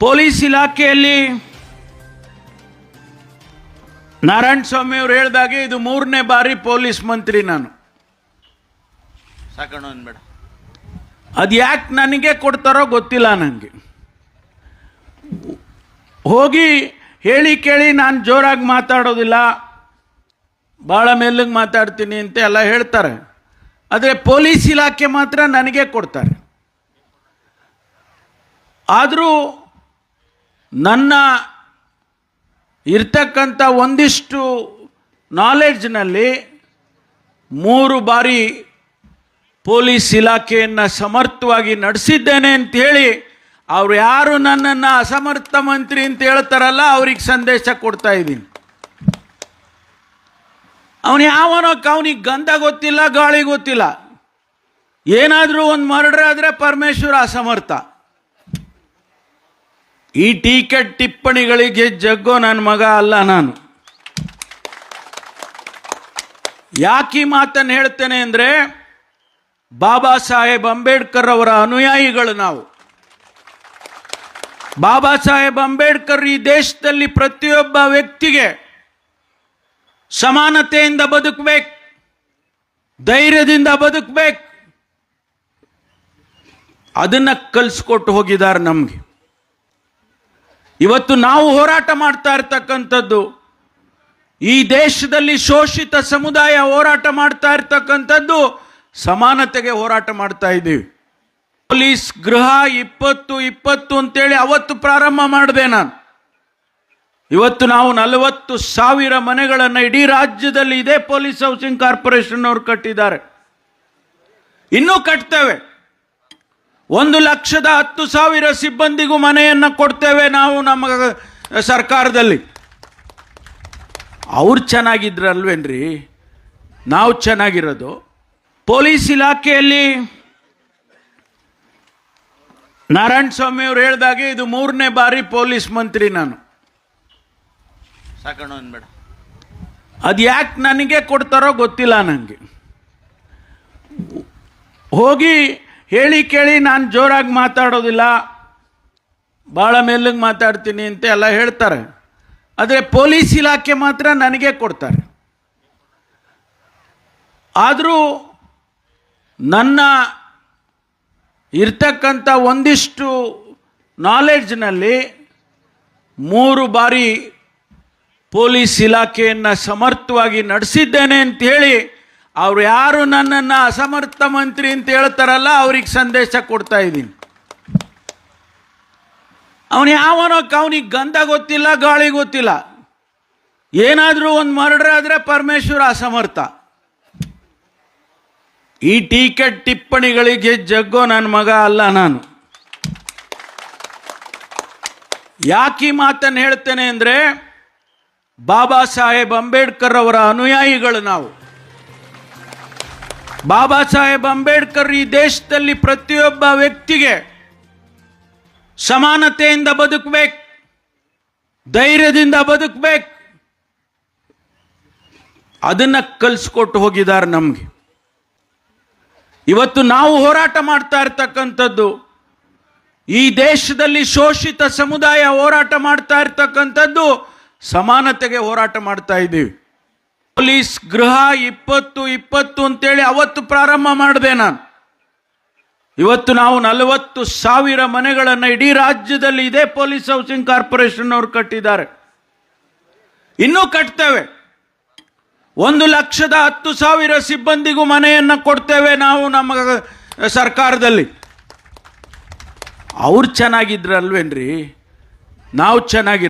Police ಇಲಾಖೆಯಲ್ಲಿ ನಾರಾಯಣ ಸ್ವಾಮಿ ಅವರು ಹೇಳಿದಾಗೆ ಇದು ಮೂರನೇ ಬಾರಿ ಪೊಲೀಸ್ ಮಂತ್ರಿ ನಾನು. ಸಾಕಣ ಅದು ಯಾಕೆ ನನಗೆ ಕೊಡ್ತಾರೋ ಗೊತ್ತಿಲ್ಲ ನನಗೆ ಹೋಗಿ ಹೇಳಿ ಕೇಳಿ ನಾನು ಜೋರಾಗಿ ಮಾತಾಡೋದಿಲ್ಲ. ಭಾಳ ಮೇಲಿಗೆ ಮಾತಾಡ್ತೀನಿ ಅಂತ ಎಲ್ಲ ಹೇಳ್ತಾರೆ. ಆದರೆ ಪೊಲೀಸ್ ಇಲಾಖೆ ಮಾತ್ರ ನನಗೆ ಕೊಡ್ತಾರೆ. ಆದರೂ ನನ್ನ ಇರ್ತಕ್ಕಂಥ ಒಂದಿಷ್ಟು ನಾಲೆಡ್ಜ್ನಲ್ಲಿ ಮೂರು ಬಾರಿ ಪೊಲೀಸ್ ಇಲಾಖೆಯನ್ನು ಸಮರ್ಥವಾಗಿ ನಡೆಸಿದ್ದೇನೆ ಅಂತೇಳಿ ಅವ್ರು ಯಾರು ನನ್ನನ್ನು ಅಸಮರ್ಥ ಮಂತ್ರಿ ಅಂತ ಹೇಳ್ತಾರಲ್ಲ ಅವ್ರಿಗೆ ಸಂದೇಶ ಕೊಡ್ತಾ ಇದ್ದೀನಿ. ಅವನು ಯಾವನೋ ಅವನಿಗೆ ಗಂಧ ಗೊತ್ತಿಲ್ಲ, ಗಾಳಿ ಗೊತ್ತಿಲ್ಲ. ಏನಾದರೂ ಒಂದು ಮರ್ಡ್ರ್ ಆದರೆ ಪರಮೇಶ್ವರ ಅಸಮರ್ಥ. ಈ ಟೀಕೆ ಟಿಪ್ಪಣಿಗಳಿಗೆ ಜಗ್ಗೋ ನನ್ನ ಮಗ ಅಲ್ಲ ನಾನು. ಯಾಕೆ ಮಾತನ್ನು ಹೇಳ್ತೇನೆ ಅಂದರೆ, ಬಾಬಾ ಸಾಹೇಬ್ ಅಂಬೇಡ್ಕರ್ ಅವರ ಅನುಯಾಯಿಗಳು ನಾವು. ಬಾಬಾ ಸಾಹೇಬ್ ಅಂಬೇಡ್ಕರ್ ಈ ದೇಶದಲ್ಲಿ ಪ್ರತಿಯೊಬ್ಬ ವ್ಯಕ್ತಿಗೆ ಸಮಾನತೆಯಿಂದ ಬದುಕಬೇಕು, ಧೈರ್ಯದಿಂದ ಬದುಕಬೇಕು. ಅದನ್ನು ಕಲಿಸ್ಕೊಟ್ಟು ಹೋಗಿದ್ದಾರೆ ನಮಗೆ. ಇವತ್ತು ನಾವು ಹೋರಾಟ ಮಾಡ್ತಾ ಇರ್ತಕ್ಕಂಥದ್ದು. ಈ ದೇಶದಲ್ಲಿ ಶೋಷಿತ ಸಮುದಾಯ ಹೋರಾಟ ಮಾಡ್ತಾ ಇರ್ತಕ್ಕಂಥದ್ದು, ಸಮಾನತೆಗೆ ಹೋರಾಟ ಮಾಡ್ತಾ ಇದ್ದೀವಿ. ಪೊಲೀಸ್ ಗೃಹ ಇಪ್ಪತ್ತು ಇಪ್ಪತ್ತು ಅಂತೇಳಿ ಅವತ್ತು ಪ್ರಾರಂಭ ಮಾಡಿದೆ ನಾನು. ಇವತ್ತು ನಾವು ನಲವತ್ತು ಸಾವಿರ ಮನೆಗಳನ್ನು ಇಡೀ ರಾಜ್ಯದಲ್ಲಿ ಇದೇ ಪೊಲೀಸ್ ಹೌಸಿಂಗ್ ಕಾರ್ಪೊರೇಷನ್ ಅವರು ಕಟ್ಟಿದ್ದಾರೆ. ಇನ್ನೂ ಕಟ್ತೇವೆ. ಒಂದು ಲಕ್ಷದ ಹತ್ತು ಸಾವಿರ ಸಿಬ್ಬಂದಿಗೂ ಮನೆಯನ್ನು ಕೊಡ್ತೇವೆ ನಾವು ನಮ್ಮ ಸರ್ಕಾರದಲ್ಲಿ. ಅವ್ರು ಚೆನ್ನಾಗಿದ್ರಲ್ವೇನ್ರಿ? ನಾವು ಚೆನ್ನಾಗಿರೋದು. ಪೊಲೀಸ್ ಇಲಾಖೆಯಲ್ಲಿ ನಾರಾಯಣ ಸ್ವಾಮಿ ಅವರು ಹೇಳಿದಾಗೆ ಇದು ಮೂರನೇ ಬಾರಿ ಪೊಲೀಸ್ ಮಂತ್ರಿ ನಾನು. ಸಾಕಣ ಅನ್ಬೇಡ ಅದು ಯಾಕೆ ನನಗೆ ಕೊಡ್ತಾರೋ ಗೊತ್ತಿಲ್ಲ ನನಗೆ ಹೋಗಿ ಹೇಳಿ ಕೇಳಿ ನಾನು ಜೋರಾಗಿ ಮಾತಾಡೋದಿಲ್ಲ. ಭಾಳ ಮೇಲಿಗೆ ಮಾತಾಡ್ತೀನಿ ಅಂತ ಎಲ್ಲ ಹೇಳ್ತಾರೆ. ಆದರೆ ಪೊಲೀಸ್ ಇಲಾಖೆ ಮಾತ್ರ ನನಗೆ ಕೊಡ್ತಾರೆ. ಆದರೂ ನನ್ನ ಇರ್ತಕ್ಕಂಥ ಒಂದಿಷ್ಟು ನಾಲೆಡ್ಜ್ನಲ್ಲಿ ಮೂರು ಬಾರಿ ಪೊಲೀಸ್ ಇಲಾಖೆಯನ್ನು ಸಮರ್ಥವಾಗಿ ನಡೆಸಿದ್ದೇನೆ ಅಂತೇಳಿ ಅವ್ರು ಯಾರು ನನ್ನನ್ನು ಅಸಮರ್ಥ ಮಂತ್ರಿ ಅಂತ ಹೇಳ್ತಾರಲ್ಲ, ಅವ್ರಿಗೆ ಸಂದೇಶ ಕೊಡ್ತಾ ಇದ್ದೀನಿ. ಅವನು ಯಾವನೋ ಅವನಿಗೆ ಗಂಧ ಗೊತ್ತಿಲ್ಲ, ಗಾಳಿ ಗೊತ್ತಿಲ್ಲ. ಏನಾದರೂ ಒಂದು ಮರ್ಡರ್ ಆದರೆ ಪರಮೇಶ್ವರ ಅಸಮರ್ಥ. ಈ ಟೀಕೆ ಟಿಪ್ಪಣಿಗಳಿಗೆ ಜಗ್ಗೋ ನನ್ನ ಮಗ ಅಲ್ಲ ನಾನು. ಯಾಕೆ ಮಾತನ್ನು ಹೇಳ್ತೇನೆ ಅಂದರೆ, ಬಾಬಾ ಸಾಹೇಬ್ ಅಂಬೇಡ್ಕರ್ ಅವರ ಅನುಯಾಯಿಗಳು ನಾವು. ಬಾಬಾ ಸಾಹೇಬ್ ಅಂಬೇಡ್ಕರ್ ಈ ದೇಶದಲ್ಲಿ ಪ್ರತಿಯೊಬ್ಬ ವ್ಯಕ್ತಿಗೆ ಸಮಾನತೆಯಿಂದ ಬದುಕಬೇಕು, ಧೈರ್ಯದಿಂದ ಬದುಕಬೇಕು. ಅದನ್ನ ಕಲಿಸ್ಕೊಟ್ಟು ಹೋಗಿದ್ದಾರೆ ನಮಗೆ. ಇವತ್ತು ನಾವು ಹೋರಾಟ ಮಾಡ್ತಾ ಇರ್ತಕ್ಕಂಥದ್ದು, ಈ ದೇಶದಲ್ಲಿ ಶೋಷಿತ ಸಮುದಾಯ ಹೋರಾಟ ಮಾಡ್ತಾ ಇರ್ತಕ್ಕಂಥದ್ದು, ಸಮಾನತೆಗೆ ಹೋರಾಟ ಮಾಡ್ತಾ ಇದ್ದೀವಿ. ಪೊಲೀಸ್ ಗೃಹ ಇಪ್ಪತ್ತು ಇಪ್ಪತ್ತು ಅಂತೇಳಿ ಅವತ್ತು ಪ್ರಾರಂಭ ಮಾಡಿದೆ ನಾನು. ಇವತ್ತು ನಾವು ನಲವತ್ತು ಸಾವಿರ ಮನೆಗಳನ್ನು ಇಡೀ ರಾಜ್ಯದಲ್ಲಿ ಇದೇ ಪೊಲೀಸ್ ಹೌಸಿಂಗ್ ಕಾರ್ಪೊರೇಷನ್ ಅವರು ಕಟ್ಟಿದ್ದಾರೆ. ಇನ್ನೂ ಕಟ್ತೇವೆ. ಒಂದು ಲಕ್ಷದ ಹತ್ತು ಸಾವಿರ ಸಿಬ್ಬಂದಿಗೂ ಮನೆಯನ್ನು ಕೊಡ್ತೇವೆ ನಾವು ನಮ್ಮ ಸರ್ಕಾರದಲ್ಲಿ. ಅವ್ರು ಚೆನ್ನಾಗಿದ್ರಲ್ವೇನ್ರಿ? ನಾವು ಚೆನ್ನಾಗಿ